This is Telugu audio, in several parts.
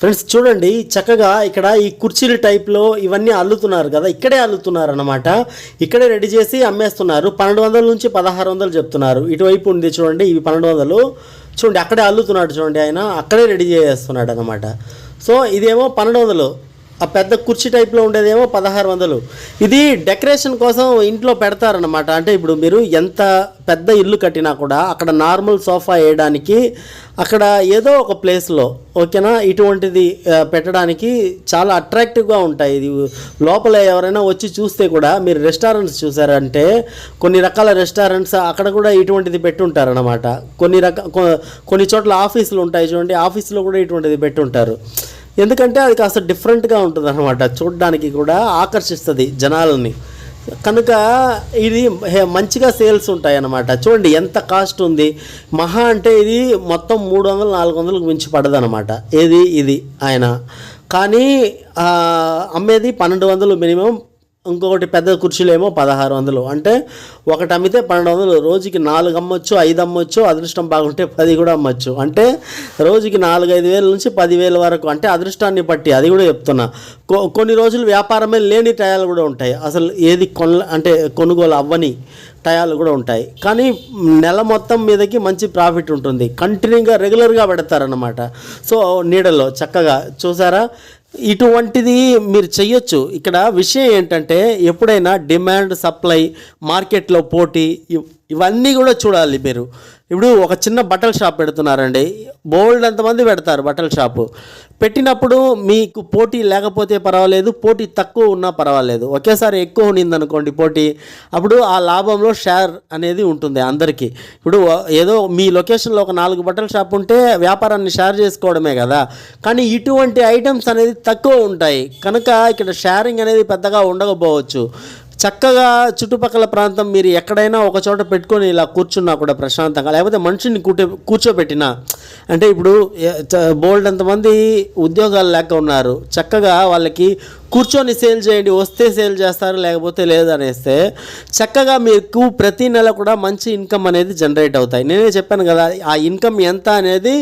ఫ్రెండ్స్ చూడండి చక్కగా ఇక్కడ ఈ కుర్చీల టైప్లో ఇవన్నీ అల్లుతున్నారు కదా ఇక్కడే అల్లుతున్నారు అనమాట ఇక్కడే రెడీ చేసి అమ్మేస్తున్నారు. పన్నెండు వందల నుంచి పదహారు వందలు చెప్తున్నారు. ఇటువైపు ఉంది చూడండి ఇవి పన్నెండు వందలు. చూడండి అక్కడే అల్లుతున్నాడు చూడండి ఆయన అక్కడే రెడీ చేస్తున్నాడు అనమాట సో ఇదేమో పన్నెండు వందలు. ఆ పెద్ద కుర్చీ టైప్లో ఉండేదేమో పదహారు వందలు. ఇది డెకరేషన్ కోసం ఇంట్లో పెడతారనమాట అంటే ఇప్పుడు మీరు ఎంత పెద్ద ఇల్లు కట్టినా కూడా అక్కడ నార్మల్ సోఫా వేయడానికి అక్కడ ఏదో ఒక ప్లేస్లో ఓకేనా? ఇటువంటిది పెట్టడానికి చాలా అట్రాక్టివ్గా ఉంటాయి. ఇది లోపల ఎవరైనా వచ్చి చూస్తే కూడా మీరు రెస్టారెంట్స్ చూసారంటే కొన్ని రకాల రెస్టారెంట్స్ అక్కడ కూడా ఇటువంటిది పెట్టుంటారనమాట కొన్ని రక కొన్ని చోట్ల ఆఫీసులు ఉంటాయి చూడండి ఆఫీసులో కూడా ఇటువంటిది పెట్టుంటారు. ఎందుకంటే అది కాస్త డిఫరెంట్గా ఉంటుంది అనమాట చూడడానికి కూడా ఆకర్షిస్తుంది జనాలని. కనుక ఇది హే- మంచిగా సేల్స్ ఉంటాయి అన్నమాట చూడండి ఎంత కాస్ట్ ఉంది. మహా అంటే ఇది మొత్తం మూడు వందలు నాలుగు వందలకు మించి పడదనమాట ఏది ఇది ఆయన. కానీ అమ్మేది పన్నెండు వందలు మినిమం ఇంకొకటి పెద్ద కుర్చీలు ఏమో పదహారు వందలు. అంటే ఒకటి అమ్మితే పన్నెండు వందలు. రోజుకి నాలుగు అమ్మొచ్చు ఐదు అమ్మొచ్చు అదృష్టం బాగుంటే పది కూడా అమ్మొచ్చు. అంటే రోజుకి నాలుగు ఐదు వేల నుంచి పదివేల వరకు అంటే అదృష్టాన్ని బట్టి అది కూడా చెప్తున్నా. కొ- కొన్ని రోజులు వ్యాపారమే లేని టయాలు కూడా ఉంటాయి. అసలు ఏది కొన అంటే కొనుగోలు అవ్వని టయాలు కూడా ఉంటాయి. కానీ నెల మొత్తం మీదకి మంచి ప్రాఫిట్ ఉంటుంది. కంటిన్యూగా రెగ్యులర్గా పెడతారనమాట సో నీడలో చక్కగా చూసారా? ఇటువంటిది మీరు చెయ్యొచ్చు. ఇక్కడ విషయం ఏంటంటే ఎప్పుడైనా డిమాండ్ సప్లై మార్కెట్లో పోటీ ఇవన్నీ కూడా చూడాలి మీరు. ఇప్పుడు ఒక చిన్న బట్టల షాప్ పెడుతున్నారండి. బోల్డ్ ఎంతమంది పెడతారు బట్టల షాపు? పెట్టినప్పుడు మీకు పోటీ లేకపోతే పర్వాలేదు పోటీ తక్కువ ఉన్నా పర్వాలేదు. ఒకేసారి ఎక్కువ ఉన్నిందనుకోండి పోటీ అప్పుడు ఆ లాభంలో షేర్ అనేది ఉంటుంది అందరికీ. ఇప్పుడు ఏదో మీ లొకేషన్లో ఒక నాలుగు బట్టల షాప్ ఉంటే వ్యాపారాన్ని షేర్ చేసుకోవడమే కదా. కానీ ఇటువంటి ఐటమ్స్ అనేది తక్కువ ఉంటాయి. కనుక ఇక్కడ షేరింగ్ అనేది పెద్దగా ఉండకపోవచ్చు. చక్కగా చుట్టుపక్కల ప్రాంతం మీరు ఎక్కడైనా ఒక చోట పెట్టుకొని ఇలా కూర్చున్నా కూడా ప్రశాంతంగా లేకపోతే మనిషిని కూటే కూర్చోబెట్టినా అంటే ఇప్పుడు బోల్డ్ అంతమంది ఉద్యోగాలు లేక ఉన్నారు చక్కగా వాళ్ళకి కూర్చొని సేల్ చేయండి వస్తే సేల్ చేస్తారు లేకపోతే లేదనేస్తే చక్కగా మీకు ప్రతి నెల కూడా మంచి ఇన్కమ్ అనేది జనరేట్ అవుతాయి. నేనే చెప్పాను కదా ఆ ఇన్కమ్ ఎంత అనేది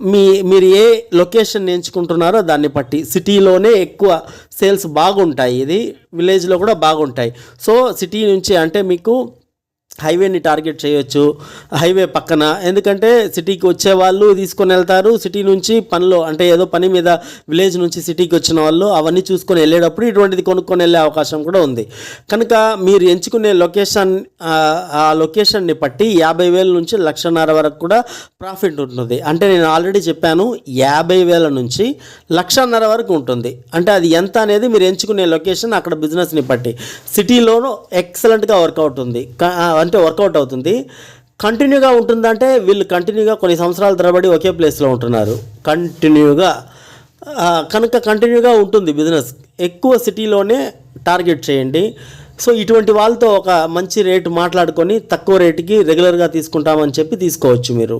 మీ మీరు ఏ లొకేషన్ ఎంచుకుంటున్నారో దాన్ని బట్టి. సిటీలోనే ఎక్కువ సేల్స్ బాగుంటాయి. ఇది విలేజ్లో కూడా బాగుంటాయి. సో సిటీ నుంచి అంటే మీకు హైవేని టార్గెట్ చేయొచ్చు హైవే పక్కన. ఎందుకంటే సిటీకి వచ్చే వాళ్ళు తీసుకొని వెళ్తారు. సిటీ నుంచి పనిలో అంటే ఏదో పని మీద విలేజ్ నుంచి సిటీకి వచ్చిన వాళ్ళు అవన్నీ చూసుకొని వెళ్ళేటప్పుడు ఇటువంటిది కొనుక్కొని వెళ్ళే అవకాశం కూడా ఉంది. కనుక మీరు ఎంచుకునే లొకేషన్ ఆ, లొకేషన్ని బట్టి యాభై వేల నుంచి లక్షన్నర వరకు కూడా ప్రాఫిట్ ఉంటుంది. అంటే నేను ఆల్రెడీ చెప్పాను యాభై వేల నుంచి లక్షన్నర వరకు ఉంటుంది. అంటే అది ఎంత అనేది మీరు ఎంచుకునే లొకేషన్ అక్కడ బిజినెస్ని బట్టి. సిటీలోనూ ఎక్సలెంట్గా వర్కౌట్ ఉంది. అంటే వర్కౌట్ అవుతుంది. కంటిన్యూగా ఉంటుందంటే వీళ్ళు కంటిన్యూగా కొన్ని సంవత్సరాల తరబడి ఒకే ప్లేస్లో ఉంటున్నారు. కంటిన్యూగా కనుక కంటిన్యూగా ఉంటుంది బిజినెస్. ఎక్కువ సిటీలోనే టార్గెట్ చేయండి. సో ఇటువంటి వాళ్ళతో ఒక మంచి రేటు మాట్లాడుకొని తక్కువ రేటుకి రెగ్యులర్గా తీసుకుంటామని చెప్పి తీసుకోవచ్చు మీరు.